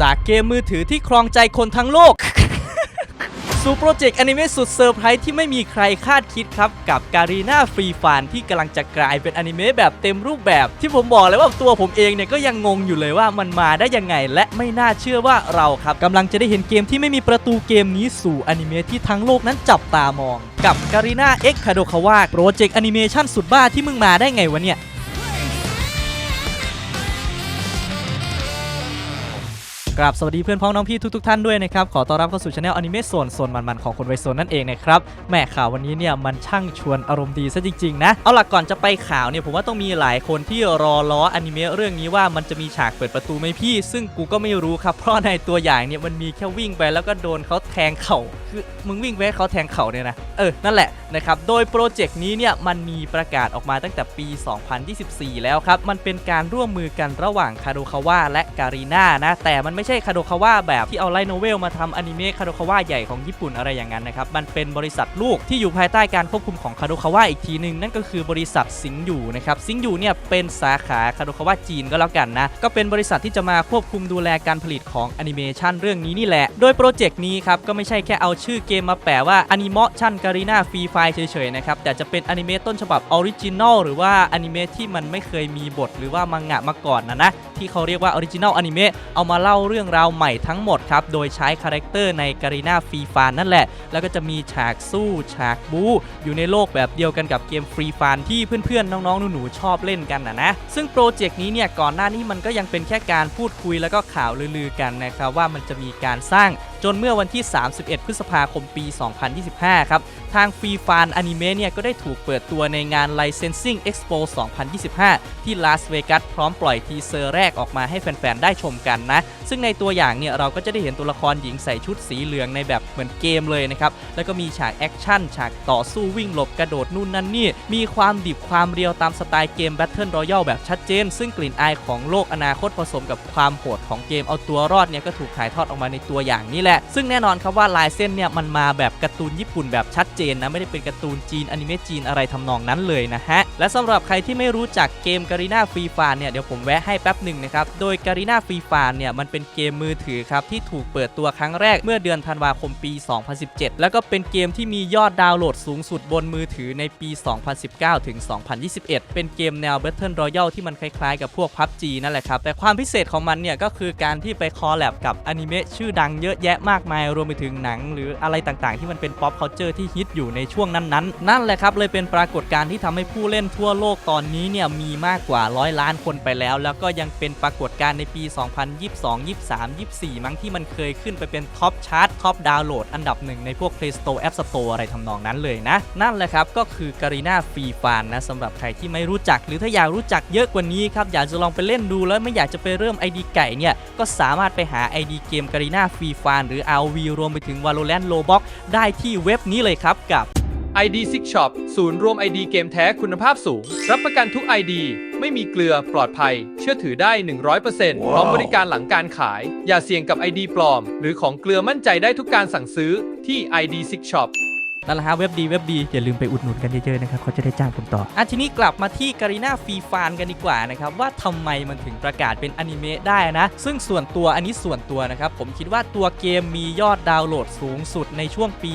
จากเกมมือถือที่ครองใจคนทั้งโลก สู่โปรเจกต์อนิเมะสุดเซอร์ไพรส์ที่ไม่มีใครคาดคิดครับ กับการีนาฟรีฟานที่กำลังจะกลายเป็นอนิเมะแบบเต็มรูปแบบ ที่ผมบอกเลยว่าตัวผมเองเนี่ยก็ยังงงอยู่เลยว่ามันมาได้ยังไง และไม่น่าเชื่อว่าเราครับกำลังจะได้เห็นเกมที่ไม่มีประตูเกมนี้สู่อนิเมะที่ทั้งโลกนั้นจับตามอง กับการีนาเอ็กคาโดคาวาโปรเจกต์แอนิเมชันสุดบ้าที่มึงมาได้ไงวะเนี่ย กราบสวัสดีเพื่อนพ้องน้องพี่ทุกๆท่านด้วยนะครับ ขอต้อนรับเข้าสู่ช anel อนิเมะโซนโซนมันๆ ของคนวัยโซนนั่นเองนะครับแหม่ข่าววันนี้เนี่ยมันช่างชวนอารมณ์ดีซะจริง ๆ นะ เอาล่ะก่อนจะไปข่าวเนี่ยผมว่าต้องมีหลายคนที่รอล้ออนิเมะเรื่องนี้ว่ามันจะมีฉากเปิดประตูไหมพี่ ซึ่งกูก็ไม่รู้ครับเพราะในตัวอย่างเนี่ยมันมีแค่วิ่งไปแล้วก็โดนเขาแทงเข่าคือมึงวิ่งไปให้เขาแทงเข่าเนี่ยนะเออนั่นแหละนะครับโดยโปรเจกต์นี้เนี่ยมันมีประกาศออกมาตั้งแต่ปี 2024 แล้วครับมันเป็นการร่วมมือกันระหว่างคาโดคาวะและการีนานะแต่มันไม่ใช่คาโดคาวะแบบที่เอาไลโนเวลมาทำอนิเมะคาโดคาวะใหญ่ของญี่ปุ่นอะไรอย่างนั้นนะครับ มันเป็นบริษัทลูกที่อยู่ภายใต้การควบคุมของคาโดคาวะอีกทีหนึ่งนั่นก็คือบริษัทสิงห์อยู่นะครับสิงห์อยู่เนี่ยเป็นสาขาคาโดคาวะจีนก็แล้วกันนะ ก็เป็นบริษัทที่จะมาควบคุมดูแลการผลิตของแอนิเมชันเรื่องนี้นี่แหละ โดยโปรเจกต์นี้ครับก็ไม่ใช่แค่เอาชื่อเกมมาแปะว่าอนิเมชันการีนาฟรีไฟเฉยๆนะครับแต่จะเป็นอนิเมะต้นฉบับออริจินอลหรือว่าอนิเมะที่มันไม่เคยมีบทหรือว่ามังงะมาก่อนนะนะที่เขาเรียกว่าออริจินอลอนิเมะเอามาเล่าเรื่องราวใหม่ทั้งหมดครับ โดยใช้คาแรคเตอร์ในการีนาฟรีฟานนั่นแหละ แล้วก็จะมีฉากสู้ฉากบู๊อยู่ในโลกแบบเดียวกันกับเกมฟรีฟานที่เพื่อนๆ น้องๆ หนูๆ ชอบเล่นกันนะนะ ซึ่งโปรเจกต์นี้เนี่ยก่อนหน้านี้มันก็ยังเป็นแค่การพูดคุยแล้วก็ข่าวลือๆกันนะครับว่ามันจะมีการสร้างจนเมื่อวันที่ 31 พฤษภาคมปี 2025 ครับ ทางฟรีฟานอนิเมะเนี่ยก็ได้ถูกเปิดตัวในงาน Licensing Expo 2025 ที่ลาสเวกัสพร้อมปล่อยทีเซอร์แรกออกมาให้แฟน ๆ ได้ชมกันนะ ซึ่งในตัวอย่างเนี่ยเราก็จะได้เห็นตัวละครหญิงใส่ชุดสีเหลืองในแบบเหมือนเกมเลยนะครับ แล้วก็มีฉากแอคชั่น ฉากต่อสู้วิ่งหลบกระโดดนู่นนั่นนี่ มีความดิบความเรียวตามสไตล์เกม Battle Royale แบบชัดเจน ซึ่งกลิ่นอายของโลกอนาคตผสมกับความโหดของเกมเอาตัวรอดเนี่ยก็ถูกถ่ายทอดออกมาในตัวอย่างนี่แหละซึ่งแน่นอนครับว่าลายเส้นเนี่ยมันมาแบบการ์ตูนญี่ปุ่นแบบชัดเจนนะไม่ได้เป็นการ์ตูนจีนอนิเมะจีนอะไรทำนองนั้นเลยนะฮะและสำหรับใครที่ไม่รู้จักเกมการีนาฟรีฟานเนี่ยเดี๋ยวผมแวะให้แป๊บหนึ่งนะครับโดยการีนาฟรีฟานเนี่ยมันเป็นเกมมือถือครับที่ถูกเปิดตัวครั้งแรกเมื่อเดือนธันวาคมปี 2017 แล้วก็เป็นเกมที่มียอดดาวน์โหลดสูงสุดบนมือถือในปี 2019 ถึง 2021 เป็นเกมแนว Battle Royale ที่มันคล้ายๆกับพวก PUBG นั่นแหละครับแต่ความพิเศษของมันเนี่ยก็คือการที่ไปคอลแลบกับอนิเมะชื่อดังเยอะแยะมากมายรวมไปถึงหนัง หรืออะไรต่างๆ ที่มันเป็น pop culture ที่ฮิตอยู่ในช่วงนั้นๆ นั่นแหละครับเลยเป็นปรากฏการณ์ที่ทำให้ผู้เล่นทั่วโลกตอนนี้เนี่ยมีมากกว่าร้อยล้านคนไปแล้ว แล้วก็ยังเป็นปรากฏการณ์ในปี 2022 23 24 มั้งที่มันเคยขึ้นไปเป็นท็อปชาร์ตท็อปดาวน์โหลดอันดับหนึ่งในพวก Play Store App Store อะไรทำนองนั้นเลยนะ นั่นแหละครับก็คือการีนาฟรีฟานนะสำหรับใครที่ไม่รู้จัก หรือถ้าอยากรู้จักเยอะกว่านี้ครับอยากจะลองไปเล่นดูแล้วไม่อยากจะไปเริ่ม ID ไก่เนี่ยก็สามารถไปหา ID เกมการีนาฟรีฟานหรือ ROV รวมไปถึง Valorant Roblox ได้ที่เว็บนี้เลยครับกับ ID Six Shop ศูนย์รวม ID เกมแท้คุณภาพสูง รับประกันทุก ID ไม่มีเกลือปลอดภัย เชื่อถือได้ 100%พร้อมบริการหลังการขาย อย่าเสี่ยงกับ ID ปลอม หรือของเกลือมั่นใจได้ทุกการสั่งซื้อที่ ID Six Shop นั่นแหละฮะเว็บดีเว็บดีอย่าลืมไปอุดหนุนกันเยอะๆนะครับเขาจะได้จ้างผมต่ออะทีนี้กลับมาที่การีนาฟรีฟานกันดีกว่านะครับว่าทำไมมันถึงประกาศเป็นอนิเมะได้นะ ซึ่งส่วนตัวอันนี้ส่วนตัวนะครับผมคิดว่าตัวเกมมียอดดาวน์โหลดสูงสุดในช่วงปี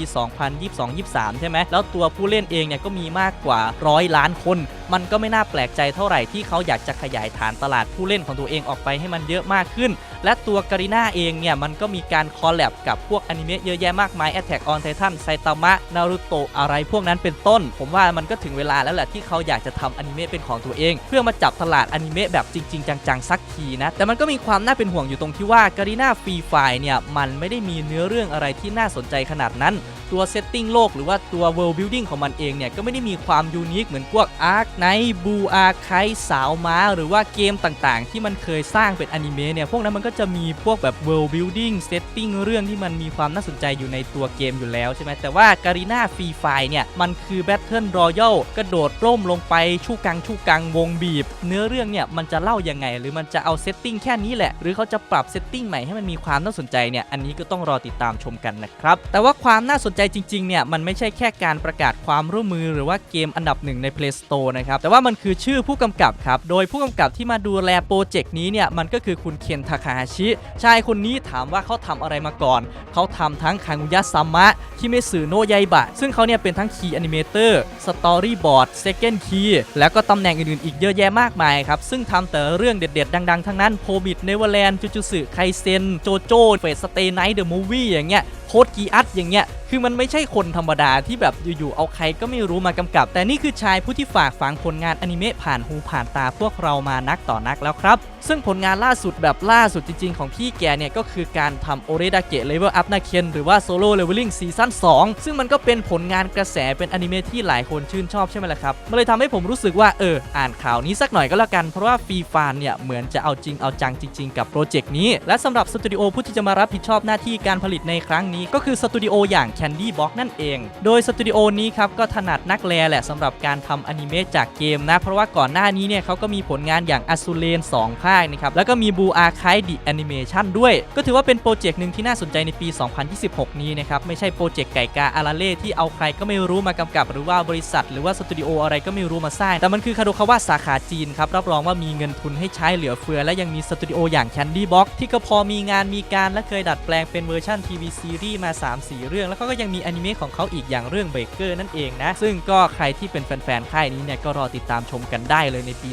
2022-23 ใช่ไหมแล้วตัวผู้เล่นเองเนี่ยก็มีมากกว่าร้อยล้านคนมันก็ไม่น่าแปลกใจเท่าไหร่ที่เขาอยากจะขยายฐานตลาดผู้เล่นของตัวเองออกไปให้มันเยอะมากขึ้น และตัวการีน่าเองเนี่ยมันก็มีการคอลแลบกับพวกอนิเมะเยอะแยะมากมาย Attack on Titan ไซตามะนารูโตะอะไรพวกนั้นเป็นต้น ผมว่ามันก็ถึงเวลาแล้วแหละที่เขาอยากจะทำอนิเมะเป็นของตัวเอง เพื่อมาจับตลาดอนิเมะแบบจริง ๆ จังๆสักทีนะแต่มันก็มีความน่าเป็นห่วงอยู่ตรงที่ว่าการีน่าฟรีไฟเนี่ยมันไม่ได้มีเนื้อเรื่องอะไรที่น่าสนใจขนาดนั้น ตัวเซตติ้งโลกหรือว่าตัว world building ของมันเองเนี่ย ก็ไม่ได้มีความยูนิคเหมือนพวก Ark Knight บูอาไคสาวม้า หรือว่าเกมต่างๆ ที่มันเคยสร้างเป็นอนิเมะเนี่ย พวกนั้นมันก็จะมีพวกแบบ world building setting เรื่องที่มันมีความน่าสนใจอยู่ในตัวเกมอยู่แล้วใช่ไหมแต่ว่าการีนาฟรีไฟเนี่ย มันคือ Battle Royale กระโดดร่มลงไปชูกังชูกังวงบีบ เนื้อเรื่องเนี่ยมันจะเล่ายังไง หรือมันจะเอาเซตติ้งแค่นี้แหละ หรือเขาจะปรับเซตติ้งใหม่ให้มันมีความน่าสนใจเนี่ยอันนี้ก็ต้องรอติดตามชมกันนะครับแต่ว่าความน่าสนใจจริงๆ เนี่ย มันไม่ใช่แค่การประกาศความร่วมมือหรือว่าเกมอันดับหนึ่งใน Play Store นะครับ แต่ว่ามันคือชื่อผู้กำกับครับ โดยผู้กำกับที่มาดูแลโปรเจกต์นี้เนี่ย มันก็คือคุณเคนทาคาฮาชิ ชายคนนี้ถามว่าเขาทำอะไรมาก่อน เขาทำทั้งคังุยะซัมมะคิเมสึโนะยายบะ ซึ่งเขาเนี่ยเป็นทั้งคีย์แอนิเมเตอร์สตอรี่บอร์ดเซคันด์คีย์แล้วก็ตำแหน่งอื่นๆ อีกเยอะแยะมากมายครับ ซึ่งทำแต่เรื่องเด็ดๆ ดังๆ ทั้งนั้นโพบิดเนเวอร์แลนด์จูจูสึไคเซนโจโจ้เฟสสเตย์ไนท์เดอะมูฟวี่อย่างเงี้ย ค้ดกีอัตอย่างเงี้ยคือมันไม่ใช่คนธรรมดาที่แบบอยู่ๆเอาใครก็ไม่รู้มากำกับ แต่นี่คือชายผู้ที่ฝากฝังผลงานอนิเมะผ่านหูผ่านตาพวกเรามานักต่อนักแล้วครับ ซึ่งผลงานล่าสุดแบบล่าสุดจริงๆ ของพี่แกเนี่ยก็คือการทำโอเรดาเกะเลเวลอัพนาเคนหรือว่าโซโล่เลเวลลิ่งซีซั่น2ซึ่งมันก็เป็นผลงานกระแสเป็นอนิเมะที่หลายคนชื่นชอบใช่ไหมล่ะครับมันเลยทำให้ผมรู้สึกว่าเอออ่านข่าวนี้สักหน่อยก็แล้วกันเพราะว่าฟรีฟานเนี่ยเหมือนจะเอาจริงเอาจังจริง ๆ กับโปรเจกต์นี้ และสำหรับสตูดิโอผู้ที่จะมารับผิดชอบหน้าที่การผลิตในครั้งนี้ก็คือสตูดิโออย่าง Candy Box นั่นเอง โดยสตูดิโอนี้ครับก็ถนัดนักแลแหละสำหรับการทำอนิเมะจากเกมนะ เพราะว่าก่อนหน้านี้เนี่ยเขาก็มีผลงานอย่างอ s ูเลน2ภาคนะครับ แล้วก็มีบูอาคายดิแอนิเมชันด้วย ก็ถือว่าเป็นโปรเจกต์หนึ่งที่น่าสนใจในปี 2026 นี้นะครับ ไม่ใช่โปรเจกต์ไก่กาอาราเล่ที่เอาใครก็ไม่รู้มากำกับหรือว่าบริษัท หรือว่าสตูดิโออะไรก็ไม่รู้มาสร้าง แต่มันคือคาโดคาวะสาขาจีนครับรับรองว่ามีเงินทุนให้ใช้เหลือเฟือ และยังมีสตูดิโออย่าง Candy Box ที่ก็พอมีงานมีการและเคยดัดแปลงเป็นเวอร์ชันทีวีซีรีส์มา 3-4 เรื่อง แล้วเขาก็ยังมีอนิเมะของเขาอีกอย่างเรื่องเบเกอร์นั่นเองนะ ซึ่งก็ใครที่เป็นแฟนๆค่ายนี้เนี่ยก็รอติดตามชมกันได้เลยในปี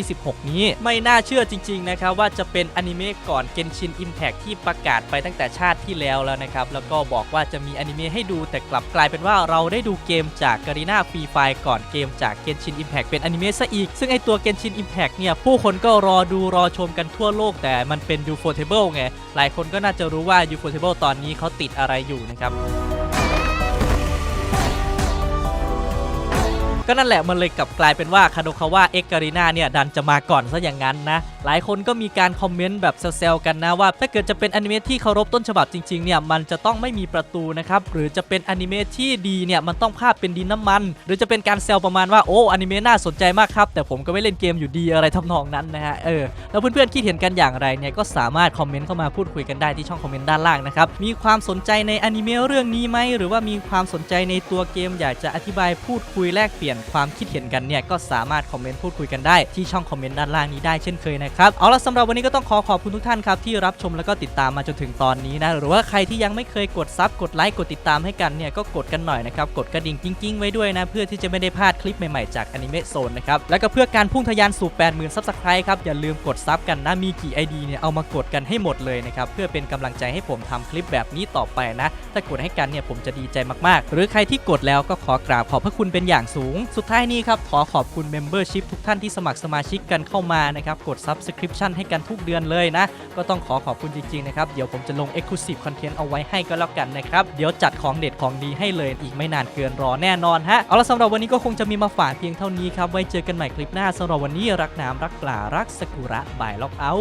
2026 นี้ ไม่น่าเชื่อจริงๆนะครับว่าจะเป็นอนิเมะก่อน Genshin Impact ที่ประกาศไปตั้งแต่ชาติที่แล้วแล้วนะครับแล้วก็บอกว่าจะมีอนิเมะให้ดูแต่กลับกลายเป็นว่าเราได้ดูเกมจากการีนาฟรีไฟก่อนเกมจาก Genshin Impact เป็นอนิเมะซะอีก ซึ่งไอตัว Genshin Impact เนี่ยผู้คนก็รอดูรอชมกันทั่วโลกแต่มันเป็น Ufotable ไงหลายคนก็น่าจะรู้ว่า Ufotable ตอนนี้เขาติดอะอะไรอยู่นะครับ ก็นั่นแหละมันเลยกลับกลายเป็นว่าคาโดคาวะเอ็กการีนาเนี่ยดันจะมาก่อนซะอย่างนั้นนะ หลายคนก็มีการคอมเมนต์แบบเซลๆกันนะว่า ถ้าเกิดจะเป็นอนิเมะที่เคารพต้นฉบับจริงๆเนี่ยมันจะต้องไม่มีประตูนะครับหรือจะเป็นอนิเมะที่ดีเนี่ยมันต้องภาพเป็นดินน้ำมัน หรือจะเป็นการเซลประมาณว่าโอ้อนิเมะน่าสนใจมากครับแต่ผมก็ไม่เล่นเกมอยู่ดีอะไรทำนองนั้นนะฮะเออแล้วเพื่อนๆคิดเห็นกันอย่างไรเนี่ยก็สามารถคอมเมนต์เข้ามาพูดคุยกันได้ที่ช่องคอมเมนต์ด้านล่างนะครับมีความสนใจในอนิเมะเรื่องนี้ไหมหรือว่ามีความสนใจในตัวเกมอยากจะอธิบายพูดคุยแลกเปลี่ยนความคิดเห็นกันเนี่ยก็สามารถคอมเมนต์พูดคุยกันได้ที่ช่องคอมเมนต์ด้านล่างนี้ได้เช่นเคยนะครับเอาละสำหรับวันนี้ก็ต้องขอขอบคุณทุกท่านครับที่รับชมแล้วก็ติดตามมาจนถึงตอนนี้นะหรือว่าใครที่ยังไม่เคยกดซับกดไลค์กดติดตามให้กันเนี่ยก็กดกันหน่อยนะครับกดกระดิ่งกิ้งๆไว้ด้วยนะเพื่อที่จะไม่ได้พลาดคลิปใหม่ๆจากอนิเมะโซนนะครับแล้วก็เพื่อการพุ่งทะยานสู่ 80,000ซับสไครต์ครับอย่าลืมกดซับกันนะมีกี่ ID เนี่ยเอามากดกันให้หมดเลยนะครับเพื่อเป็นกำลังใจให้ผมทำคลิปแบบนี้ต่อไปนะถ้ากดให้กันเนี่ยผมจะดีใจมากๆ หรือใครที่กดแล้วก็ขอกราบขอบพระคุณเป็นอย่างสูงสุดท้ายนี้ครับขอขอบคุณ Membership ทุกท่านที่สมัครสมาชิกกันเข้ามานะครับ กด Subscription ให้กันทุกเดือนเลยนะ ก็ต้องขอขอบคุณจริงๆนะครับ เดี๋ยวผมจะลง Exclusive Content เอาไว้ให้ก็แล้วกันนะครับ เดี๋ยวจัดของเด็ดของดีให้เลยอีกไม่นานเกินรอแน่นอนฮะ เอาละสำหรับวันนี้ก็คงจะมีมาฝากเพียงเท่านี้ครับ ไว้เจอกันใหม่คลิปหน้าสำหรับวันนี้รักน้ำรักปลารักสกุระบายล็อกเอา